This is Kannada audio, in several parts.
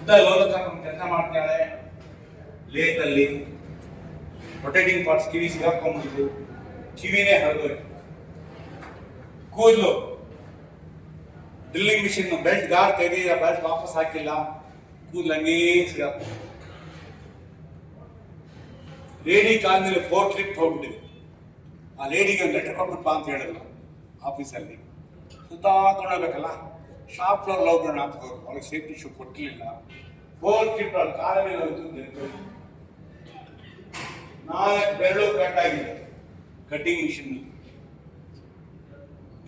ಶುದ್ಧ ಲೋಲಕ ಕೆಲಸ ಮಾಡ್ತಾಳೆ ಲೇತಲ್ಲಿ ರೊಟೇಟಿಂಗ್ ಪಾರ್ಟ್ಸ್ ಕಿವಿ ಸಿಗಾಕೊಂಡ್ಬಿಟ್ಟು ಕಿವಿನೇ ಹರಿದೋಯ್ತು ಕೂದಲು. ಡ್ರಿಲ್ಲಿಂಗ್ ಮಿಷಿನ್ ಬೆಲ್ಟ್ ಗಾರ್ ತೆಗೆದ ಬೆಲ್ಟ್ ವಾಪಸ್ ಹಾಕಿಲ್ಲ. ಕೂದಲು ಹಂಗೇ ಸಿಗಾಕ ಲೇಡಿ ಕಾಲ್ ಮೇಲೆ ಫೋರ್ ಟ್ರಿಪ್ ಹೋಗ್ಬಿಟ್ಟಿದೆ. ಆ ಲೇಡಿಗೆ ಲೆಟರ್ ಕೊಟ್ಬಿಟ್ಟು ಬಾ ಅಂತ ಹೇಳಿದ್ರು ಆಫೀಸಲ್ಲಿ ಸುತ್ತಾಕೊಂಡು ಹೋಗ್ಬೇಕಲ್ಲ? ಶಾಪ್ ಫ್ಲೋರ್ ಅಂತ ಹಾಕಿದ್ರು ಅವ್ರಿಗೆ ಸೇಫ್ಟಿ ಶೂ ಕೊಟ್ಟಿರಲಿಲ್ಲ. ಫೋನ್ ಕೀಪರ್ ಅವ್ರ ಕಾಲ ಮೇಲೆ ಹೋಯ್ತು. ನಾಲ್ಕು ಬೆರಳು ಕಟ್ ಆಗಿದೆ. ಕಟಿಂಗ್ ಮಿಷಿನ್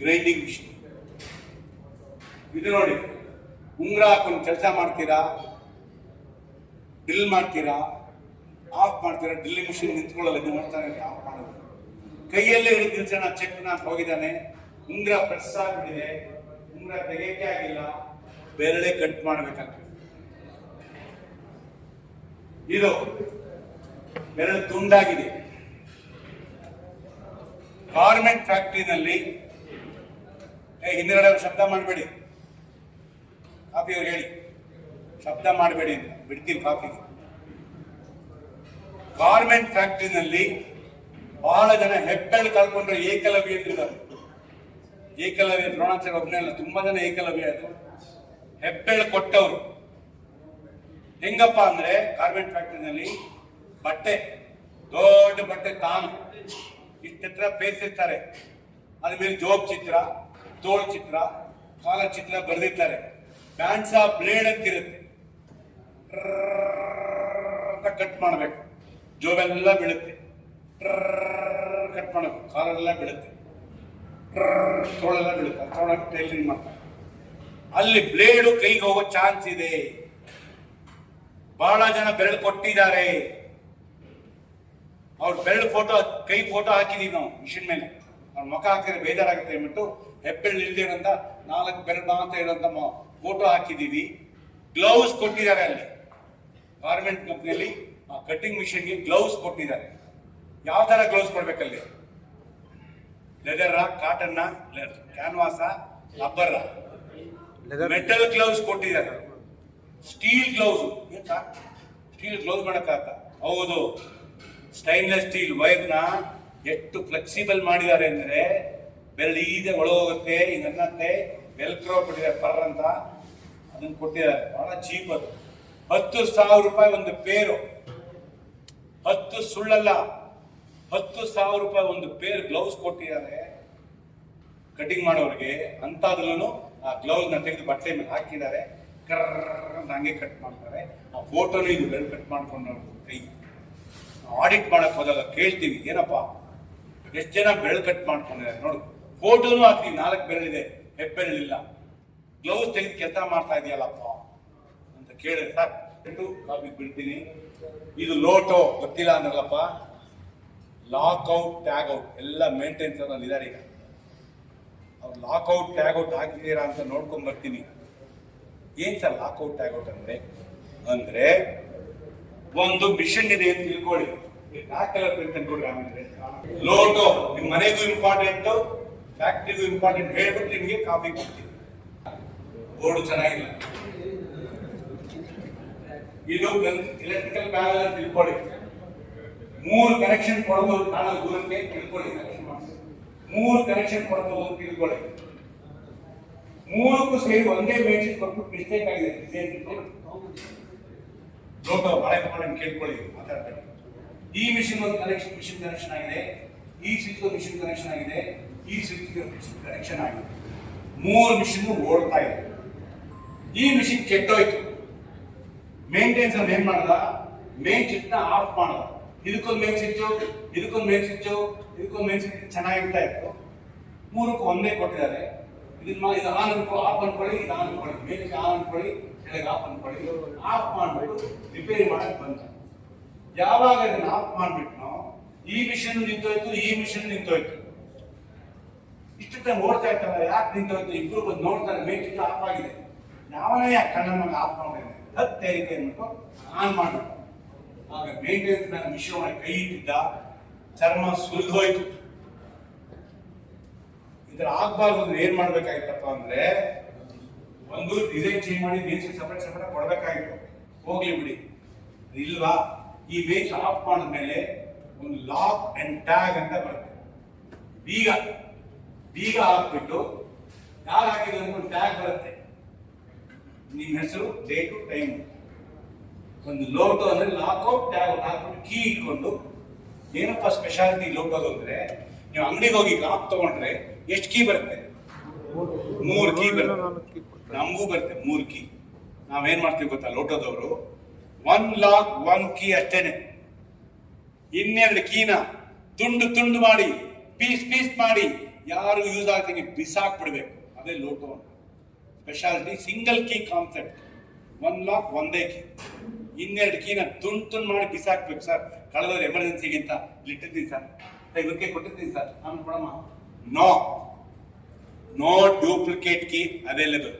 ಗ್ರೈಂಡಿಂಗ್ ಮಿಷಿನ್ ಇದು ನೋಡಿ ಉಂಗುರ ಹಾಕೊಂಡು ಕೆಲಸ ಮಾಡ್ತೀರಾ? ಡ್ರಿಲ್ ಮಾಡ್ತೀರಾ? ಆಫ್ ಮಾಡ್ತೀರಾ? ಡ್ರಿಲ್ಲಿಂಗ್ ಮಿಷಿನ್ ನಿಂತ್ಕೊಳ್ಳಲ್ಲ, ಇದು ಮಾಡ್ತಾನೆ ಆಫ್ ಮಾಡೋದು. ಕೈಯಲ್ಲೇ ಹಿಡಿದು ನಿಲ್ಸೋಣ ಚೆಕ್ ನಾನು ಹೋಗಿದ್ದಾನೆ. ಉಂಗುರ ಪ್ರೆಸ್ ಆಗ್ಬಿಟ್ಟಿದೆ. ಉಂಗುರ ತೆಗೆಯಕ್ಕೆ ಆಗಿಲ್ಲ. ಬೆರಳೆ ಕಟ್ ಮಾಡ್ಬೇಕಾಗ್ತದೆ. ಇದು ಬೆರಳು ತುಂಡಾಗಿದೆ. ಗಾರ್ಮೆಂಟ್ ಫ್ಯಾಕ್ಟ್ರಿನಲ್ಲಿ ಹಿಂದಿನ ಶಬ್ದ ಮಾಡಬೇಡಿ. ಕಾಫಿ ಅವ್ರು ಹೇಳಿ. ಶಬ್ದ ಮಾಡಬೇಡಿ ಬಿಡ್ತೀನಿ ಕಾಫಿಗೆ. ಗಾರ್ಮೆಂಟ್ ಫ್ಯಾಕ್ಟ್ರಿನಲ್ಲಿ ಬಹಳ ಜನ ಹೆಬ್ಬೆಳ್ ಕಳ್ಕೊಂಡ್ರೆ ಏಕಲವ್ಯ ಅಂತಿದ್ದಾರೆ ಏಕಲವ್ಯ ದ್ರೋಣಾಚಾರ್ಯ ಒಬ್ಬನೇ ಅಲ್ಲ, ತುಂಬಾ ಜನ ಏಕಲವ್ಯ ಅದು. ಹೆಬ್ಬೆಳ್ ಕೊಟ್ಟವರು. ಹೆಂಗಪ್ಪ ಅಂದ್ರೆ ಗಾರ್ಮೆಂಟ್ ಫ್ಯಾಕ್ಟರಿನಲ್ಲಿ ಬಟ್ಟೆ, ದೊಡ್ಡ ಬಟ್ಟೆ ತಾನು. ಇಷ್ಟೆತ್ರ ಬೇಯಿಸಿರ್ತಾರೆ ಅದ್ರ ಮೇಲೆ ಜೋಬ್ ಚಿತ್ರ, ತೋಳ್ ಚಿತ್ರ, ಕಾಲ ಚಿತ್ರ ಬರೆದಿರ್ತಾರೆ. ಆ ಬ್ಲೇಡ್ ಅಂತಿರುತ್ತೆ ಅಂತ ಕಟ್ ಮಾಡಬೇಕು ಜೋಬೆಲ್ಲ ಬೀಳುತ್ತೆ ಕಟ್ ಮಾಡಬೇಕು ಕಾಲೆಲ್ಲ ಬೀಳುತ್ತೆ ತೋಳೆಲ್ಲ ಬೀಳುತ್ತೆ ತೋಳಕ್ಕೆ ಟೈಲರಿಂಗ್ ಮಾಡ್ತಾರೆ. ಅಲ್ಲಿ ಬ್ಲೇಡು ಕೈಗೆ ಹೋಗೋ ಚಾನ್ಸ್ ಇದೆ. ಬಹಳ ಜನ ಬೆರಳು ಕೊಟ್ಟಿದ್ದಾರೆ. ಅವ್ರ ಬೆರಳು ಫೋಟೋ, ಕೈ ಫೋಟೋ ಹಾಕಿದೀವಿ ನಾವು, ಮಿಷಿನ್ ಮೇಲೆ. ಅವ್ರ ಮುಖ ಹಾಕಿದ್ರೆ ಬೇಜಾರಾಗುತ್ತೆ ಅಂದ್ಬಿಟ್ಟು ಹೆಬ್ಬೆರಳು ಇಲ್ದಿರಂತ ನಾಲ್ಕು ಬೆರಳು ಮಾತ್ರ ಇರೋಂಥ ಫೋಟೋ ಹಾಕಿದೀವಿ. ಗ್ಲೌಸ್ ಕೊಟ್ಟಿದ್ದಾರೆ ಅಲ್ಲಿ. ಗಾರ್ಮೆಂಟ್ ಕಂಪ್ನಿಯಲ್ಲಿ ಆ ಕಟ್ಟಿಂಗ್ ಮಿಷಿನ್ಗೆ ಗ್ಲೌಸ್ ಕೊಟ್ಟಿದ್ದಾರೆ. ಯಾವ ತರ ಗ್ಲೌಸ್ ಕೊಡ್ಬೇಕಲ್ಲಿ? ಲೆದರ ಕಾಟನ್ನ ಕ್ಯಾನ್ವಾಸ ರಬ್ಬರ ಮೆಟಲ್ ಗ್ಲೌಸ್ ಕೊಟ್ಟಿದ್ದಾರೆ. ಸ್ಟೀಲ್ ಗ್ಲೌಸ್ ಸ್ಟೀಲ್ ಗ್ಲೌಸ್ ಮಾಡಕ್ಕಾಗತ್ತ? ಹೌದು. ಸ್ಟೈನ್ಲೆಸ್ ಸ್ಟೀಲ್ ವೈರ್ನ ಎಷ್ಟು ಫ್ಲೆಕ್ಸಿಬಲ್ ಮಾಡಿದ್ದಾರೆ ಅಂದ್ರೆ ಬೆರಳು ಈಗ ಒಳಗೋಗುತ್ತೆ ಹಿಂಗನ್ನತ್ತೆ ವೆಲ್ಕ್ರೋ ಕೊಟ್ಟಿದ್ದಾರೆ ಪರ್ ಅಂತ. ಅದನ್ನ ಕೊಟ್ಟಿದ್ದಾರೆ. ಬಹಳ ಚೀಪ್ ಅದು. ಹತ್ತು ಸಾವಿರ ರೂಪಾಯಿ ಒಂದು ಪೇರು ಹತ್ತು ಸುಳ್ಳಲ್ಲ. ಹತ್ತು ಸಾವಿರ ರೂಪಾಯಿ ಒಂದು ಪೇರ್ ಗ್ಲೌಸ್ ಕೊಟ್ಟಿದ್ದಾರೆ. ಕಟಿಂಗ್ ಮಾಡೋರಿಗೆ ಅಂತಾದ್ರೂ ಆ ಗ್ಲೌಸ್ನ ತೆಗೆದು ಬಟ್ಟೆ ಮೇಲೆ ಹಾಕಿದ್ದಾರೆ. ಕರ್ರ ಅಂತ ಹಂಗೆ ಕಟ್ ಮಾಡ್ತಾರೆ. ಆ ಫೋಟೋನು ಇದು ಬೆಲ್ ಕಟ್ ಮಾಡ್ಕೊಂಡು ಕೈ. ಆಡಿಟ್ ಮಾಡಕ್ ಹೋದಾಗ ಕೇಳ್ತೀವಿ, ಏನಪ್ಪ? ಎಷ್ಟು ಜನ ಬೆಳ್ ಕಟ್ ಮಾಡ್ಕೊಂಡಿದ್ದಾರೆ ನೋಡು. ಫೋಟೋನು ಹಾಕ್ತೀವಿ ನಾಲ್ಕು ಬೆರಳಿದೆ ಹೆಬ್ಬೆರಳಿಲ್ಲ ಗ್ಲೌಸ್ ತೆಗೆದು ಕೆಲಸ ಮಾಡ್ತಾ ಇದೆಯಲ್ಲಪ್ಪ? ಅಂತ ಕೇಳಿದ್ರೆ ಸರ್ ಕಾಫಿ ಬಿಡ್ತೀನಿ. ಇದು ಲೋಟೋ, ಗೊತ್ತಿಲ್ಲ ಅಂದ್ರಲ್ಲಪ್ಪ. ಲಾಕ್ ಔಟ್, ಟ್ಯಾಗ್ ಔಟ್, ಎಲ್ಲ ಮೇಂಟೆನ್ಸ್ ಅಲ್ಲಿ ಇದ್ದಾರೆ ಈಗ. ಅವ್ರು ಲಾಕ್ಔಟ್ ಟ್ಯಾಗ್ ಔಟ್ ಹಾಕಿದ್ದೀರಾ ಅಂತ ನೋಡ್ಕೊಂಡ್ ಬರ್ತೀನಿ. ಏನ್ ಸರ್ ಲಾಕ್ಔಟ್ ಟ್ಯಾಗ್ ಔಟ್ ಅಂದ್ರೆ? ಅಂದ್ರೆ ಒಂದು ಮಿಷನ್ ಇದೆ ಅಂತ ತಿಳ್ಕೊಳ್ಳಿ. ಆಮೇಲೆ? ಲೋಟೋ, ನಿಮ್ ಮನೆಗೂ ಇಂಪಾರ್ಟೆಂಟ್ ಫ್ಯಾಕ್ಟ್ರಿಗೂ ಇಂಪಾರ್ಟೆಂಟ್ ಹೇಳ್ಬಿಟ್ಟು ನಿಮಗೆ ಕಾಪಿ ಕೊಡ್ತೀನಿ. ಬೋರ್ಡ್ ಚೆನ್ನಾಗಿಲ್ಲ. ಇದು ಎಲೆಕ್ಟ್ರಿಕಲ್ ಪ್ಯಾನಲ್ ತಿಳ್ಕೊಳ್ಳಿ. ಮೂರು ಕನೆಕ್ಷನ್ ಕೊಡಬಹುದು ನಾನು ದೂರಕ್ಕೆ ತಿಳ್ಕೊಳ್ಳಿ. ಮೂರು ಕನೆಕ್ಷನ್ ಕೊಡಬಹುದು ಅಂತ ತಿಳ್ಕೊಳ್ಳಿ. ಮೂರಕ್ಕೂ ಸೇರಿ ಒಂದೇ ಮೇಜಿಗೆ ಕೊಟ್ಟು ಮಿಸ್ಟೇಕ್ ಆಗಿದೆ. ಲೋಕ ಬಹಳ ಇಂಪಾರ್ಟೆಂಟ್ ಕೇಳ್ಕೊಳ್ಳಿ ಮಾತಾಡ್ತಾರೆ ಈ ಮಿಷಿನ್ ಒಂದು ಕನೆಕ್ಷನ್ ಮಿಷಿನ್ ಕನೆಕ್ಷನ್ ಆಗಿದೆ. ಈ ಸ್ವಿಚ್ ಮಿಷಿನ್ ಕನೆಕ್ಷನ್ ಆಗಿದೆ. ಈ ಸ್ವಿಚ್ ಕನೆಕ್ಷನ್ ಆಗಿದೆ. ಮೂರು ಮಿಷಿನ್ ಓಡ್ತಾ ಇದೆ. ಈ ಮಿಷಿನ್ ಕೆಟ್ಟೋಯ್ತು. ಮೇಂಟೆನ್ಸ್ ಏನ್ ಮಾಡಲ್ಲ ಮೇನ್ ಚಿಟ್ನ ಆಫ್ ಮಾಡಲ್ಲ ಇದಕ್ಕೊಂದು ಮೇನ್ ಸ್ವಿಚ್ಚು ಇದಕ್ಕೊಂದು ಮೇನ್ ಸ್ವಿಚ್ಚು ಇದಕ್ಕೊಂದು ಮೇನ್ ಚೆನ್ನಾಗಿರ್ತಾ ಇತ್ತು. ಮೂರಕ್ಕೂ ಒಂದೇ ಕೊಟ್ಟಿದ್ದಾರೆ. ಇದನ್ನ ಇದು ಆನ್ ಅನ್ಕೊ ಆಫ್ ಅನ್ಕೊಳ್ಳಿ ಇದು ಆನ್ ಅನ್ಕೊಳ್ಳಿ. ಮೇಲಿಗೆ ಆನ್ ಅನ್ಕೊಳ್ಳಿ, ಕೆಳಗೆ ಆಫ್ ಅನ್ಕೊಳ್ಳಿ. ಆಫ್ ಮಾಡ್ಬಿಟ್ಟು ರಿಪೇರಿ ಮಾಡಕ್ ಬಂತ ಯಾವಾಗ ಇದನ್ನ ಆಫ್ ಮಾಡಿಬಿಟ್ನೋ, ಈ ಮಿಷನ್ ನಿಂತೋಯ್ತು, ಈ ಮಿಷನ್ ನಿಂತೋಯ್ತು. ಇಷ್ಟು ಟೈಮ್ ಓಡ್ತಾ ಇರ್ತಲ್ಲ ಯಾಕೆ ನಿಂತೋಯ್ತು? ಇಬ್ರು ಬಂದು ನೋಡ್ತಾರೆ ಮೇಕಿಂಗ್ ಆಫ್ ಆಗಿದೆ. ಯಾವನೇ ಯಾಕೆ ಕಣ್ಣ ಆಫ್ ಮಾಡಿದೆ ಹತ್ತೇರಿಕೆ ಅನ್ಬಿಟ್ಟು ಆನ್ ಮಾಡ್ಬಿಟ್ಟು ಆಗ ಮೇಂಟೆನೆನ್ಸ್ ನಾನು ಮಾಡಿ ಕೈ ಇಟ್ಟಿದ್ದ ಚರ್ಮ ಸುಲಿದೋಯ್ತು ಇದ್ರ ಆಗ್ಬಾರ್ದು ಅಂದ್ರೆ ಏನ್ ಮಾಡ್ಬೇಕಾಗಿತ್ತಪ್ಪ ಅಂದ್ರೆ ಒಂದು ಡಿಸೈನ್ ಚೇಂಜ್ ಮಾಡಿ ಮೇನ್ಸ್ ಸಪರೇಟ್ ಸಪರೇಟ್ ಕೊಡ್ಬೇಕಾಗಿತ್ತು. ಹೋಗ್ಲಿ ಬಿಡಿ. ಇಲ್ವಾ? ಈ ಮೇನ್ಸ್ ಆಫ್ ಮಾಡಿದ್ಮೇಲೆ ಒಂದು ಲಾಕ್ ಅಂಡ್ ಟ್ಯಾಗ್ ಅಂತ ಬರುತ್ತೆ. ಬೀಗ. ಬೀಗ ಹಾಕ್ಬಿಟ್ಟು ಯಾರು ಹಾಕಿದ್ರೆ ಒಂದು ಟ್ಯಾಗ್ ಬರುತ್ತೆ. ನಿಮ್ಮ ಹೆಸರು ಡೇಟು ಟೈಮ್ ಒಂದು ಲೋಟೋ ಅಂದ್ರೆ ಲಾಕೌಟ್ ಟ್ಯಾಗ್ ಹಾಕ್ಬಿಟ್ಟು ಕೀ ಇಟ್ಕೊಂಡು ಏನಪ್ಪ ಸ್ಪೆಷಾಲಿಟಿ ಲೋಟೋದು ಅಂದ್ರೆ ನೀವು ಅಂಗಡಿಗೆ ಹೋಗಿ ಲಾಕ್ ತಗೊಂಡ್ರೆ ಎಷ್ಟು ಕೀ ಬರುತ್ತೆ? ಮೂರು ಕೀ ಬರುತ್ತೆ. ನಮಗೂ ಬರುತ್ತೆ ಮೂರು ಕೀ ನಾವೇನ್ ಮಾಡ್ತೀವಿ ಗೊತ್ತಾ ಲೋಟೋದವರು? ಒನ್ ಲಾಕ್ ಒನ್ ಕೀ ಅಷ್ಟೇನೆ. ಇನ್ನೆರಡು ಕೀನ ತುಂಡು ತುಂಡು ಮಾಡಿ ಪೀಸ್ ಪೀಸ್ ಮಾಡಿ ಯಾರು ಯೂಸ್ ಬಿಸಾಕ್ ಬಿಸಾಕ್ಬಿಡ್ಬೇಕು. ಅದೇ LOTO speciality single key concept one lock ಒಂದೇ ಕೀ ಇನ್ನೆರಡು ಕೀನ ತುಂಡು ತುಂಡು ಮಾಡಿ ಬಿಸಾಕ್ಬೇಕು ಸರ್. ಕಳೆದವ್ರು ಎಮರ್ಜೆನ್ಸಿಗಿಂತ ಇಟ್ಟಿರ್ತೀನಿ ಸರ್. ಇವಕ್ಕೆ ಕೊಟ್ಟಿರ್ತೀನಿ ಸರ್. ನಾನು ಕೊಡಮ್ಮ. No. No duplicate key available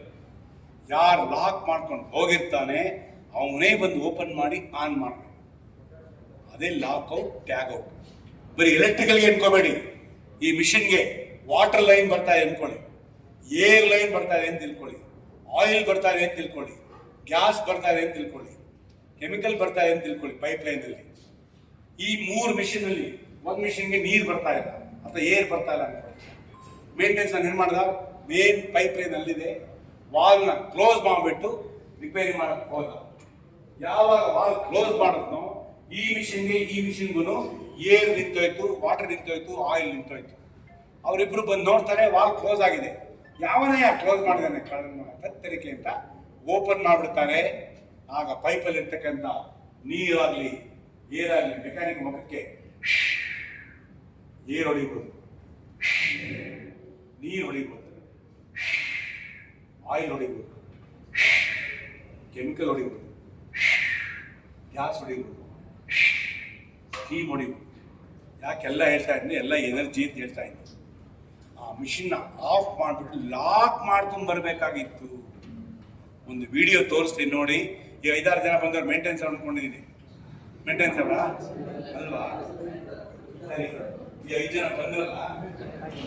ಯಾರು ಲಾಕ್ ಮಾಡ್ಕೊಂಡು ಹೋಗಿರ್ತಾನೆ, ಅವನೇ ಬಂದು ಓಪನ್ ಮಾಡಿ ಆನ್ ಮಾಡಬೇಕು. ಅದೇ ಲಾಕ್ ಔಟ್, ಟ್ಯಾಗ್ ಔಟ್. ಬರೀ ಎಲೆಕ್ಟ್ರಿಕಲ್ಗೆ ಅನ್ಕೋಬೇಡಿ ಈ ಮಿಷಿನ್ಗೆ ವಾಟರ್ ಲೈನ್ ಬರ್ತಾ ಇದೆ ಅನ್ಕೊಳ್ಳಿ ಏರ್ ಲೈನ್ ಬರ್ತಾ ಇದೆ ಅಂತ ತಿಳ್ಕೊಳ್ಳಿ. ಆಯಿಲ್ ಬರ್ತಾ ಇದೆ ಅಂತ ತಿಳ್ಕೊಳ್ಳಿ. ಗ್ಯಾಸ್ ಬರ್ತಾ ಇದೆ ಅಂತ ತಿಳ್ಕೊಳ್ಳಿ. ಕೆಮಿಕಲ್ ಬರ್ತಾ ಇದೆ ಅಂತ ತಿಳ್ಕೊಳ್ಳಿ ಪೈಪ್ ಲೈನಲ್ಲಿ ಈ ಮೂರು ಮಿಷಿನ್ ಅಲ್ಲಿ ಒಂದು ಮಿಷಿನ್ಗೆ ನೀರು ಬರ್ತಾ ಇಲ್ಲ, ಅಥವಾ ಏರ್ ಬರ್ತಾ ಇಲ್ಲ ಮೇಂಟೆನೆನ್ಸ್ ನಾನು ಏನು ಮಾಡ್ದ? ಮೇನ್ ಪೈಪ್ ಲೈನ್ ಅಲ್ಲಿದೆ ವಾಲ್ನ ಕ್ಲೋಸ್ ಮಾಡಿಬಿಟ್ಟು ರಿಪೇರಿ ಮಾಡಕ್ ಹೋದ. ಯಾವಾಗ ವಾಲ್ ಕ್ಲೋಸ್ ಮಾಡಿದ್ನೋ, ಈ ಮಿಷಿನ್ಗೆ ಈ ಮಿಷಿನ್ಗೂ ಏರ್ ನಿಂತೋಯ್ತು ವಾಟರ್ ನಿಂತೋಯ್ತು ಆಯಿಲ್ ನಿಂತೋಯ್ತು. ಅವರಿಬ್ರು ಬಂದು ನೋಡ್ತಾರೆ ವಾಲ್ ಕ್ಲೋಸ್ ಆಗಿದೆ. ಯಾವನೇ ಕ್ಲೋಸ್ ಮಾಡಿದಾನೆ ಕತ್ತರಿಕೆ ಅಂತ ಓಪನ್ ಮಾಡ್ಬಿಡ್ತಾರೆ. ಆಗ ಪೈಪಲ್ಲಿ ಇರ್ತಕ್ಕಂಥ ನೀರಾಗಲಿ, ಏರಾಗಲಿ ಮೆಕ್ಯಾನಿಕ್ ಮುಖಕ್ಕೆ ಏರ್ ಹೊಡಿಬೋದು. ನೀರು ಹೊಡಿಬೋದು. ಆಯಿಲ್ ಹೊಡಿಬೋದು. ಕೆಮಿಕಲ್ ಹೊಡಿಬೋದು. ಗ್ಯಾಸ್ ಹೊಡಿಬೋದು. ಸ್ಟೀಮ್ ಹೊಡಿಬೋದು. ಯಾಕೆಲ್ಲ ಹೇಳ್ತಾ ಇದ್ದೀನಿ ಎಲ್ಲ ಎನರ್ಜಿ ಅಂತ ಹೇಳ್ತಾ ಇದ್ದೀನಿ ಆ ಮಿಷಿನ್ನ ಆಫ್ ಮಾಡಿಬಿಟ್ಟು ಲಾಕ್ ಮಾಡ್ಕೊಂಡು ಬರಬೇಕಾಗಿತ್ತು. ಒಂದು ವಿಡಿಯೋ ತೋರಿಸ್ತೀನಿ ನೋಡಿ. ಈ ಐದಾರು ಜನ ಬಂದವ್ರು ಮೇಂಟೆನ್ಸ್ ಅನ್ಕೊಂಡಿದ್ದೀನಿ ಮೇಂಟೆನ್ಸ್ ಅವರ? ಅಲ್ವಾ? ಸರಿ. ಈ ಐದು ಜನ ಬಂದ್ರಲ್ಲ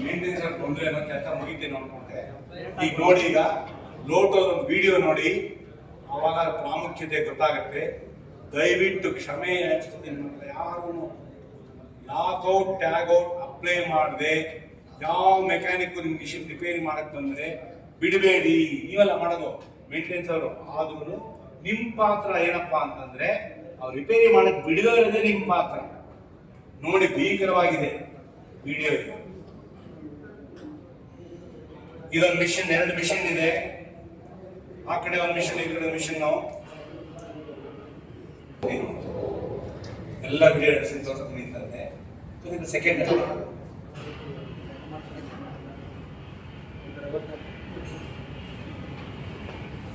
ಮೇಂಟೆನ್ಸ್ ಅವ್ರು ಬಂದ್ರೆ ಅನ್ನೋ ಕೆಲಸ ಮುಗಿತೇನೆ ಅನ್ಕೊಂಡೆ. ಈಗ ನೋಡಿ ಈಗ, ಲೋಟೋದ ಒಂದು ವಿಡಿಯೋ ನೋಡಿ. ಅವಾಗ ಪ್ರಾಮುಖ್ಯತೆ ಗೊತ್ತಾಗುತ್ತೆ. ದಯವಿಟ್ಟು ಕ್ಷಮೆ ಯಾಚಿಸ್ತೀನಿ ಯಾರು ಲಾಕ್ಔಟ್ ಟ್ಯಾಗ್ ಔಟ್ ಅಪ್ಲೈ ಮಾಡದೆ. ಯಾವ ಮೆಕ್ಯಾನಿಕ್ ನಿಮ್ಗೆ ಮಿಷಿನ್ ರಿಪೇರಿ ಮಾಡಕ್ ಬಂದ್ರೆ ಬಿಡಬೇಡಿ. ನೀವೆಲ್ಲ ಮಾಡೋದು ಮೇಂಟೆನೆನ್ಸ್ ಅವರು. ಆದ್ರೂ ನಿಮ್ ಪಾತ್ರ ಏನಪ್ಪಾ ಅಂತಂದ್ರೆ, ಅವ್ರು ರಿಪೇರಿ ಮಾಡಕ್ ಬಿಡದೇ ಇರೋದೇ ನಿಮ್ ಪಾತ್ರ. ನೋಡಿ ಭೀಕರವಾಗಿದೆ ವಿಡಿಯೋ ಇದು. ಇದೊಂದು ಮಿಷನ್ ಎರಡು ಮಿಷನ್ ಇದೆ. ಆ ಕಡೆ ಒಂದು ಮಿಷನ್ ಈ ಕಡೆ ಮಿಷನ್ ಎಲ್ಲ ವಿಡಿಯೋ ಸಂತೋಷ ತೋರಿಸ್ತೀನಿ ಅಂತಂದೆ ಇದು ಸೆಕೆಂಡ್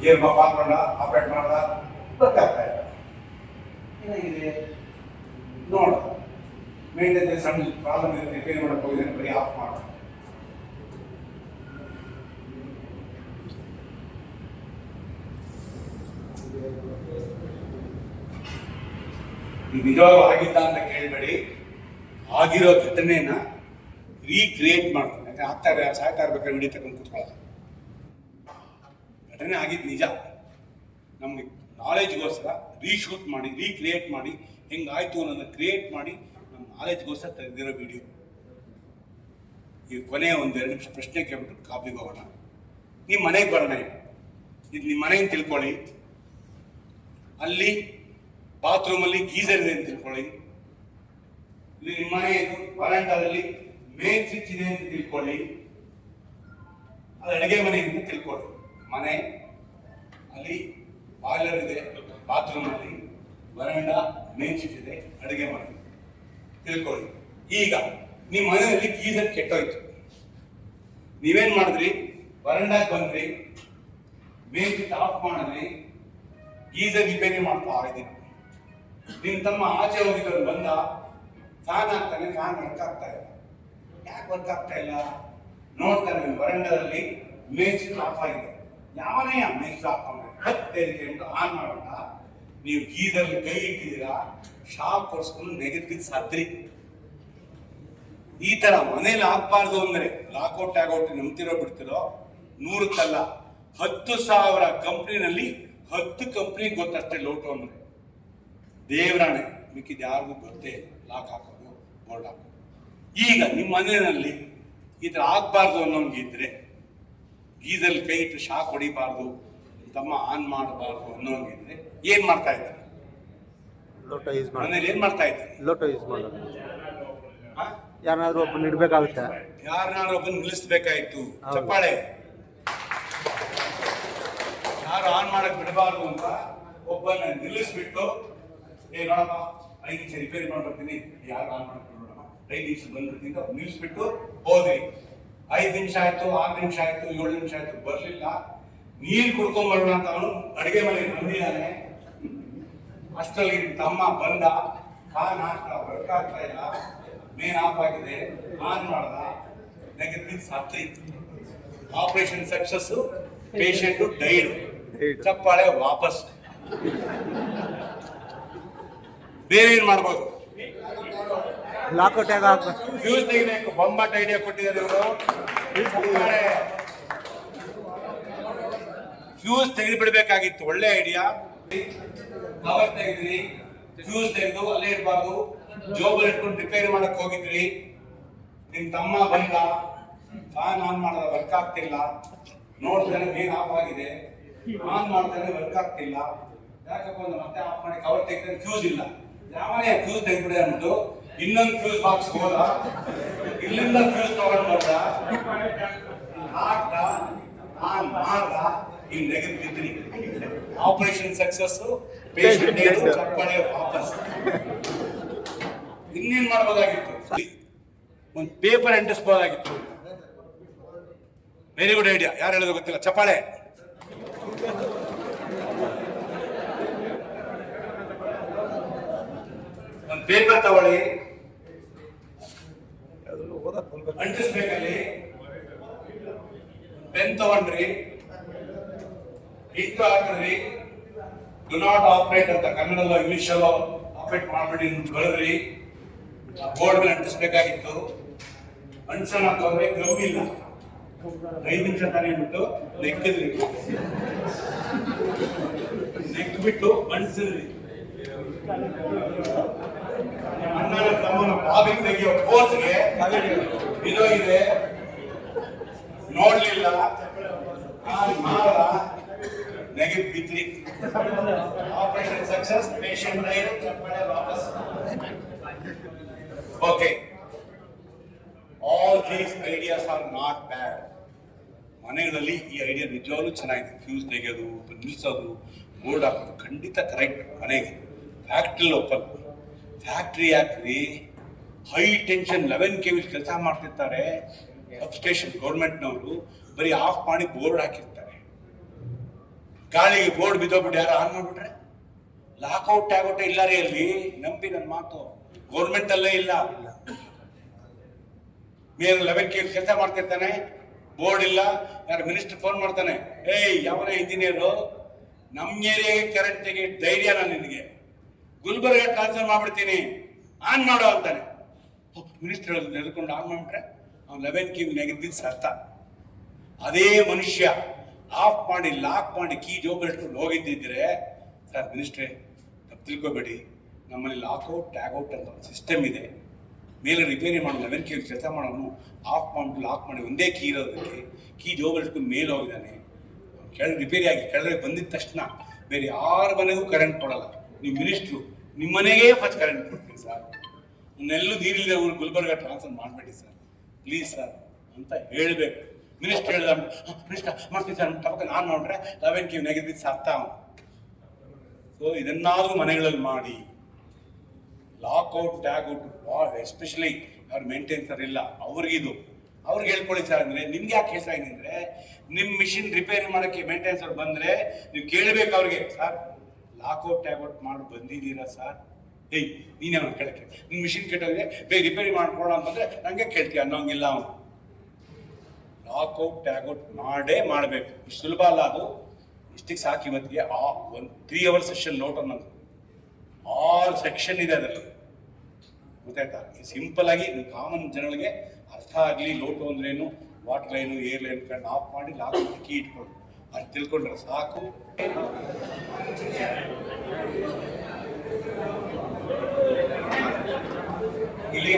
ಏನ್ ಪಾಲ್ ಮಾಡ ಆಪರೇಟ್ ಮಾಡ್ದ, ಗೊತ್ತಾಗ್ತಾ ಇಲ್ಲ. ಏನಾಗಿದೆ? ನೋಡ. ಮೇಂಟೆನೆನ್ಸ್ ಸಣ್ಣ ಪ್ರಾಬ್ಲಮ್ ಇದೆ ರಿಪೇರಿ ಮಾಡಕ್ ಹೋಗಿದ್ದೇನೆ ಬರೀ ಆಫ್ ಮಾಡ. ನಿಜವಾಗ ಆಗಿದ್ದ ಅಂತ ಕೇಳಬೇಡಿ. ಆಗಿರೋ ಘಟನೆಯನ್ನ ರೀಕ್ರಿಯೇಟ್ ಮಾಡ್ತೀನಿ ಯಾಕಂದ್ರೆ ಆಗ್ತಾ ಇರೋ ಸಾಯ್ತಾ ಇರ್ಬೇಕಾದ್ರೆ ಹಿಡಿತಕ್ಕಂತ ಕೂತ್ಕೊಳ್ಳೋದು ಘಟನೆ ಆಗಿದ್ದು ನಿಜ. ನಮಗೆ ನಾಲೆಜ್ಗೋಸ್ಕರ ರೀಶೂಟ್ ಮಾಡಿ ರೀಕ್ರಿಯೇಟ್ ಮಾಡಿ, ಹೆಂಗಾಯ್ತು ಅನ್ನೋದನ್ನ ಕ್ರಿಯೇಟ್ ಮಾಡಿ ನಮ್ಮ ನಾಲೆಜ್ಗೋಸ್ಕರ ತೆಗೆದಿರೋ ವಿಡಿಯೋ ಈ ಕೊನೆಯ ಒಂದೆರಡು ನಿಮಿಷ ಪ್ರಶ್ನೆ ಕೇಳ್ಬಿಟ್ಟು ಕಾಪಿಗೆ ಹೋಗೋಣ. ನಿಮ್ಮ ಮನೆಗೆ ಬರೋಣ ಇದು ನಿಮ್ಮ ಮನೆಯಿಂದ ತಿಳ್ಕೊಳ್ಳಿ. ಅಲ್ಲಿ ಬಾತ್ರೂಮಲ್ಲಿ ಗೀಸರ್ ಇದೆ ಅಂತ ತಿಳ್ಕೊಳ್ಳಿ. ಇಲ್ಲಿ ನಿಮ್ಮ ಮನೆ ವರಾಂಡಾದಲ್ಲಿ ಮೇನ್ ಸ್ವಿಚ್ ಇದೆ ಅಂತ ತಿಳ್ಕೊಳ್ಳಿ. ಅದು ಅಡುಗೆ ಮನೆ ಅಂತ ತಿಳ್ಕೊಳ್ಳಿ. ಮನೆ ಅಲ್ಲಿ ಬಾಯ್ಲರ್ ಇದೆ ಬಾತ್ರೂಮ್ ಅಲ್ಲಿ ವರಾಂಡ ಮೇನ್ ಸ್ವಿಚ್ ಇದೆ, ಅಡುಗೆ ಮಾಡಿ ತಿಳ್ಕೊಳ್ಳಿ. ಈಗ ನಿಮ್ಮ ಮನೆಯಲ್ಲಿ ಗೀಸರ್ ಕೆಟ್ಟೋಯ್ತು. ನೀವೇನ್ ಮಾಡಿದ್ರಿ? ವರಂಡಾಗ್ ಬಂದ್ರಿ ಮೇನ್ ಸ್ವಿಚ್ ಆಫ್ ಮಾಡಿದ್ರಿ ಗೀಸರ್ ರಿಪೇರಿ ಮಾಡ್ತಾ ಇದ್ದೀನಿ ನಿಮ್ ತಮ್ಮ ಆಚೆ ಹೋಗಿದ್ದವ್ರು ಬಂದ ಫ್ಯಾನ್ ಹಾಕ್ತಾನೆ ಫ್ಯಾನ್ ವರ್ಕ್ ಆಗ್ತಾ ಇಲ್ಲ. ಯಾಕೆ ವರ್ಕ್ ಆಗ್ತಾ ಇಲ್ಲ? ನೋಡ್ತಾನೆ ವರಂಡದಲ್ಲಿ ಶೀಟ್ ಆಫ್ ಆಗಿದೆ. ಯಾವನೇ ಮೇಜ್ ಆಫ್ ಹತ್ತೇರಿಕೆ ಅಂತ ಆನ್ ಮಾಡೋಣ ನೀವು ಗೀದಲ್ಲಿ ಕೈ ಇಟ್ಟಿದ್ದೀರಾ? ಶಾಕ್ ಕೊಡಿಸ್ಕೊಂಡು ನೆಗೆಟಿವ್ ಸತ್ರಿ ಈ ತರ ಮನೇಲಿ ಆಗ್ಬಾರ್ದು ಅಂದ್ರೆ ಲಾಕ್ಔಟ್ ಆಗೌಟ್ ನಂಬ್ತಿರೋ ಬಿಡ್ತಿರೋ? ನೂರಕ್ಕಲ್ಲ, ಹತ್ತು ಸಾವಿರ ಕಂಪ್ನಿನಲ್ಲಿ ಹತ್ತು ಕಂಪ್ನಿ ಗೊತ್ತಷ್ಟೇ ಲೋಟು ಅಂದ್ರೆ. ದೇವರಾಣೆ, ಮಿಕ್ಕಿದ ಯಾರಿಗೂ ಗೊತ್ತೇ. ಲಾಕ್ ಹಾಕೋದು ಬೋರ್ಡ್ ಹಾಕೋದು. ಈಗ ನಿಮ್ಮ ಮನೆಯಲ್ಲಿ ಈ ಥರ ಆಗ್ಬಾರ್ದು ಅನ್ನೋಂಗಿದ್ರೆ ಗೀಸಲ್ಲಿ ಕೈ ಇಟ್ಟು ಶಾಕ್ ಹೊಡಿಬಾರ್ದು ತಮ್ಮ ಆನ್ ಮಾಡಬಾರ್ದು ಅನ್ನೋಂಗಿದ್ರೆ ಏನ್ ಮಾಡ್ತಾ ಇದ್ದಾರೆ? ಲೋಟೋ ಯೂಸ್ ಮನೇಲಿ ಏನ್ ಮಾಡ್ತಾ ಇದ್ದಾರೆ? ಲೋಟೋ ಯೂಸ್ ಮಾಡೋದು ಯಾರನ್ನಾದ್ರೂ ಒಬ್ಬನ ಇಡಬೇಕಾಗುತ್ತೆ ಯಾರನ್ನಾದ್ರೂ ಒಬ್ಬನ ನಿಲ್ಲಿಸ್ಬೇಕಾಯ್ತು. ಚಪ್ಪಾಳೆ. ಯಾರು ಆನ್ ಮಾಡಕ್ ಬಿಡಬಾರ್ದು ಅಂತ ಒಬ್ಬನ ನಿಲ್ಲಿಸ್ಬಿಟ್ಟು ಏ ನೋಡಪ್ಪ ಐದು ನಿಮಿಷ ರಿಪೇರಿ ಮಾಡ್ಬಿಡ್ತೀನಿ. ಯಾರು ಆನ್ ಮಾಡಕ್ ಬಿಡೋಣ ಐದು ನಿಮಿಷ ಬಂದ್ಬಿಡ್ತೀನಿ ನಿಲ್ಲಿಸ್ಬಿಟ್ಟು ಹೋದ್ರಿ. ಐದು ನಿಮಿಷ ಆಯ್ತು, ಆರು ನಿಮಿಷ ಆಯ್ತು, ಏಳು ನಿಮಿಷ ಆಯ್ತು, ಬರಲಿಲ್ಲ. ನೀರು ಕುಡ್ಕೊಂಡ್ ಬರೋಣ ಅಂತ ಅವನು ಅಡಿಗೆ ಮನೆಗೆ ಬಂದಿದ್ದಾನೆ. ಅಷ್ಟರಲ್ಲಿ ತಮ್ಮ ಬಂದ ಕಾನ್ ಹಾಕ್ತಾ ವರ್ಕ್ ಆಗ್ತಾ ಇಲ್ಲ. ಮೇನ್ ಆಫ್ ಆಗಿದೆ. ಆನ್ ಮಾಡ್ದ? ನೆಗೆಟಿವ್ ಸತ್ರಿ ಆಪರೇಷನ್ ಸಕ್ಸಸ್ ಪೇಷಂಟ್ Died. ಚಪ್ಪಾಳೆ ವಾಪಸ್. ಬೇರೆ ಏನ್ ಮಾಡ್ಬೋದು? ಲಾಕೌಟ್ ಹೇಗೆ ಹಾಕ್ಬೇಕು. ಫ್ಯೂಸ್ ತೆಗಿಬೇಕು ಬೊಂಬಾಟ್ ಐಡಿಯಾ ಕೊಟ್ಟಿದ್ದಾರೆ ಇವರು. ಫ್ಯೂಸ್ ತೆಗೆದು ಬಿಡಬೇಕಾಗಿತ್ತು ಒಳ್ಳೆ ಐಡಿಯಾ ಕವರ್ ತೆಗೆದ್ರಿ. ಫ್ಯೂಸ್ ತೆಗೆದು ಅಲ್ಲೇ ಇರಬಾರ್ದು ಜೋಬಲ್ ಇಟ್ಕೊಂಡು ರಿಪೇರಿ ಮಾಡಕ್ ಹೋಗಿದ್ರಿ. ನಿಮ್ ತಮ್ಮ ಬಂದ. ಫ್ಯಾನ್ ಆನ್ ಮಾಡಿದ ವರ್ಕ್ ಆಗ್ತಿಲ್ಲ. ನೋಡ್ತಾನೆ ಏನ್ ಆಫ್ ಆಗಿದೆ. ಆನ್ ಮಾಡ್ತಾನೆ ವರ್ಕ್ ಆಗ್ತಿಲ್ಲ. ಯಾಕಪ್ಪ ಮತ್ತೆ ಆಫ್ ಮಾಡಿ ಕವರ್ ತೆಗೆದ್ರೆ ಫ್ಯೂಸ್ ಇಲ್ಲ. ಯಾವನೇ ಫ್ಯೂಸ್ ತೆಗೆದ್ಬಿಡಿ ಅಂದ್ಬಿಟ್ಟು ಇನ್ನೊಂದು ಫ್ಯೂಸ್ ಬಾಕ್ಸ್ ಹೋದ ಇಲ್ಲಿಂದ ಫ್ಯೂಸ್ ತಗೊಂಡು ಬಂದ ಹಾಕ್ದ? ಆನ್ ಮಾಡ್ದ? ಆಪರೇಷನ್ ಸಕ್ಸಸ್ ಪೇಷಂಟ್ ಚಪ್ಪಾಳೆ ವಾಪಸ್. ಇನ್ನೇನ್ ಮಾಡ್ಬೋದಾಗಿತ್ತು? ಒಂದು ಪೇಪರ್ ಅಂಟಿಸ್ಬೋದಾಗಿತ್ತು. ವೆರಿ ಗುಡ್ ಐಡಿಯಾ ಯಾರು ಹೇಳೋದು ಗೊತ್ತಿಲ್ಲ? ಚಪ್ಪಾಳೆ. ಒಂದು ಪೇಪರ್ ತಗೊಳ್ಳಿ. ಅಂಟಿಸ್ಬೇಕಲ್ಲಿ. ಪೆನ್ ತಗೊಂಡ್ರಿ. ಇಂಕ್ ಹಾಕಿದ್ರಿ ಡು ನಾಟ್ ಆಪರೇಟ್ ಅಂತ ಕನ್ನಡದಲ್ಲೋ ಇಂಗ್ಲಿಷಲ್ಲೋ ಆಪರೇಟ್ ಮಾಡ್ಬೇಡಿ ಬರೆದ್ರಿ ಬೋರ್ಡ್ ಮೇಲೆ ಅಂಟಿಸ್ಬೇಕಾಗಿತ್ತು. ಅಂಟಿಸೋಣ ಅಂತಂದ್ರೆ ಗಮ್ ಇಲ್ಲ. ಐದು ನಿಮಿಷ ತಾನೇ ಬಿಟ್ಟು ನೆಕ್ಕಿದ್ರಿ. ನೆಕ್ಬಿಟ್ಟು ಅಂಟಿಸಿದ್ರಿ. ಅಣ್ಣನ ತಮ್ಮನ ಬಾಬಿಗೆ ತೆಗೆಯೋ ಕೋರ್ಸ್ಗೆ ಇದೆ ನೋಡ್ಲಿಲ್ಲ. ನಾನು ನೆಗೆಟಿವ್ ಬಿದ್ರಿ ಆಪರೇಷನ್ ಸಕ್ಸಸ್ ಪೇಷಂಟ್ ಚಪ್ಪಳೆ ವಾಪಸ್. Okay all these ideas are not bad ಮನೆಗಳಲ್ಲಿ ಈ ಐಡಿಯಾ ನಿಜವಾಗ್ಲೂ ಚೆನ್ನಾಗಿದೆ. ಫ್ಯೂಸ್ ತೆಗೆಯೋದು ನಿಲ್ಸೋದು ಬೋರ್ಡ್ ಹಾಕೋದು ಖಂಡಿತ ಕರೆಕ್ಟ್ ಮನೆಗೆ. ಫ್ಯಾಕ್ಟ್ರಿ ಒಪ್ಪಲ್ಲ ಫ್ಯಾಕ್ಟ್ರಿ ಹಾಕ್ರಿ high tension eleven K V ಕೆಲಸ ಮಾಡ್ತಿರ್ತಾರೆ. ಸಬ್ಸ್ಟೇಷನ್ ಗೌರ್ಮೆಂಟ್ನವರು ಬರೀ ಆಫ್ ಮಾಡಿ ಬೋರ್ಡ್ ಹಾಕಿರ್ತಾರೆ. ಗಾಳಿಗೆ ಬೋರ್ಡ್ ಬಿದ್ದೋಗ್ಬಿಟ್ಟು ಯಾರು ಆನ್ ಮಾಡ್ಬಿಟ್ರೆ? ಲಾಕೌಟ್ ಆಗೋಟೆ ಇಲ್ಲ ರೀ ಅಲ್ಲಿ? ನಂಬಿ ನನ್ನ ಮಾತು. ಗೌರ್ಮೆಂಟ್ ಅಲ್ಲೇ ಇಲ್ಲ. ಮೇಲೆ ಲೆವೆನ್ ಕೆ ಕೆಲಸ ಮಾಡ್ತಿರ್ತಾನೆ. ಬೋರ್ಡ್ ಇಲ್ಲ. ಯಾರು ಮಿನಿಸ್ಟರ್ ಫೋನ್ ಮಾಡ್ತಾನೆ. ಏಯ್ ಯಾವನೇ ಇಂಜಿನಿಯರು ನಮ್ಮ ಏರಿಯಾಗೆ ಕರೆಂಟ್ ತೆಗಿ, ಧೈರ್ಯ ನಾನು ನಿನಗೆ. ಗುಲ್ಬರ್ಗ ಟ್ರಾನ್ಸ್ಫರ್ ಮಾಡ್ಬಿಡ್ತೀನಿ. ಆನ್ ಮಾಡೋ ಅಂತಾನೆ. ಮಿನಿಸ್ಟರ್ ನೆಡ್ಕೊಂಡು ಆನ್ ಮಾಡ್ಬಿಟ್ರೆ ಅವ್ನು ಲೆವೆನ್ ಕಿಂಗ್ ನೆಗೆದಿದ್ದು ಸತ್ತ ಅದೇ ಮನುಷ್ಯ ಆಫ್ ಮಾಡಿ ಲಾಕ್ ಮಾಡಿ, ಕೀ ಜೋಬ್ ಇಟ್ಕೊಂಡು ಹೋಗಿದ್ದಿದ್ರೆ, ಸರ್ ಮಿನಿಸ್ಟ್ರೆ ತಪ್ಪು ತಿಳ್ಕೊಬೇಡಿ. ನಮ್ಮಲ್ಲಿ ಲಾಕ್ಔಟ್ ಟ್ಯಾಗ್ಔಟ್ ಅಂತ ಒಂದು ಸಿಸ್ಟಮ್ ಇದೆ. ಮೇಲೆ ರಿಪೇರಿ ಮಾಡಿ ಲೆವೆನ್ ಕೀ ಕೆಲಸ ಮಾಡೋನು ಆಫ್ ಮಾಡಿ ಲಾಕ್ ಮಾಡಿ ಒಂದೇ ಕೀ ಇರೋದಕ್ಕೆ ಕೀ ಜೋಬಲ್ ಇಟ್ಕೊಂಡು ಮೇಲೆ ಹೋಗಿದ್ದಾನೆ. ಕೆಳಗೆ ರಿಪೇರಿ ಆಗಿ, ಕೆಳಗೆ ಬಂದಿದ ತಕ್ಷಣ ಬೇರೆ ಯಾರ ಮನೆಗೂ ಕರೆಂಟ್ ಕೊಡಲ್ಲ. ನೀವು ಮಿನಿಸ್ಟ್ರು ನಿಮ್ಮ ಮನೆಗೇ ಫಸ್ಟ್ ಕರೆಂಟ್ ಕೊಡ್ತೀನಿ ಸರ್ ನನ್ನೆಲ್ಲೂ ನೀರಿಲ್ಲದೆ ಊರು ಗುಲ್ಬರ್ಗ ಟ್ರಾನ್ಸ್ಫರ್ ಮಾಡಬೇಡಿ ಸರ್ ಪ್ಲೀಸ್ ಸರ್ ಅಂತ ಹೇಳಬೇಕು. ಮಿನಿಸ್ಟರ್ ಹೇಳ್ದ ಮಿನಿಸ್ಟರ್ ಮಾಡ್ತೀನಿ ಸರ್ ಟಪಕ ನಾನು ನೋಡ್ರೆ ಲೆವೆನ್ ಕ್ಯೂ ನೆಗೆದಿದ್ದು ಸತ್ತ ಸೊ ಇದನ್ನಾದರೂ ಮನೆಗಳಲ್ಲಿ ಮಾಡಿ. ಲಾಕ್ಔಟ್ ಟ್ಯಾಗ್ಔಟ್ ಭಾಳ ಎಸ್ಪೆಷಲಿ ಅವ್ರು ಮೇಂಟೆನ್ಸರ್ ಇಲ್ಲ. ಅವ್ರಿಗಿದು ಅವ್ರಿಗೆ ಹೇಳ್ಕೊಳ್ಳಿ ಸರ್ ಅಂದರೆ, ನಿಮ್ಗೆ ಯಾಕೆ ಕೇಸ್ ಅಂದರೆ ನಿಮ್ಮ ನಿಮ್ ಮಿಷಿನ್ ರಿಪೇರಿ ಮಾಡೋಕ್ಕೆ ಮೇಂಟೆನ್ಸ್ ಅವ್ರು ಬಂದರೆ, ನೀವು ಕೇಳಬೇಕು ಅವ್ರಿಗೆ. ಸರ್ ಲಾಕ್ಔಟ್ ಟ್ಯಾಗ್ಔಟ್ ಮಾಡಿ ಬಂದಿದ್ದೀರಾ ಸರ್? ಏಯ್, ನೀನೇ ಅವ್ನು ಕೇಳಕ್ಕೆ ನಿಮ್ಮ ಮಿಷಿನ್ ಕೆಟ್ಟೋಗಿದೆ, ಬೇಗ ರಿಪೇರಿ ಮಾಡ್ಕೊಳ್ಳೋ ಅಂತಂದ್ರೆ ನಂಗೆ ಕೇಳ್ತೀಯ, ಅನ್ನೋಂಗಿಲ್ಲ ಅವನು. ಲಾಕ್ಔಟ್ ಟ್ಯಾಗ್ಔಟ್ ಮಾಡೇ ಮಾಡಬೇಕು. ಇಷ್ಟು ಸುಲಭ ಅಲ್ಲ ಅದು. ಇಷ್ಟಕ್ಕೆ ಸಾಕು ಇವತ್ತಿಗೆ. ಆ ಒಂದು ತ್ರೀ ಅವರ್ ಸೆಷನ್ ನೋಟ್ ಅನ್ನೋದು ಆಲ್ ಸೆಕ್ಷನ್ ಇದೆ ಅದರಲ್ಲಿ. ಗೊತ್ತಾಯ್ತಾ? ಸಿಂಪಲ್ ಆಗಿ ಕಾಮನ್ ಜನಗಳಿಗೆ ಅರ್ಥ ಆಗಲಿ ಲೋಟು ಅಂದ್ರೇನು ವಾಟರ್ ಲೈನು ಏರ್ ಲೈನ್ ಕಂಡು ಆಫ್ ಮಾಡಿ ಲಾಕ್ ಕೀ ಇಟ್ಕೊಂಡು ಅದು ತಿಳ್ಕೊಂಡ್ರೆ ಸಾಕು. ಇಲ್ಲಿ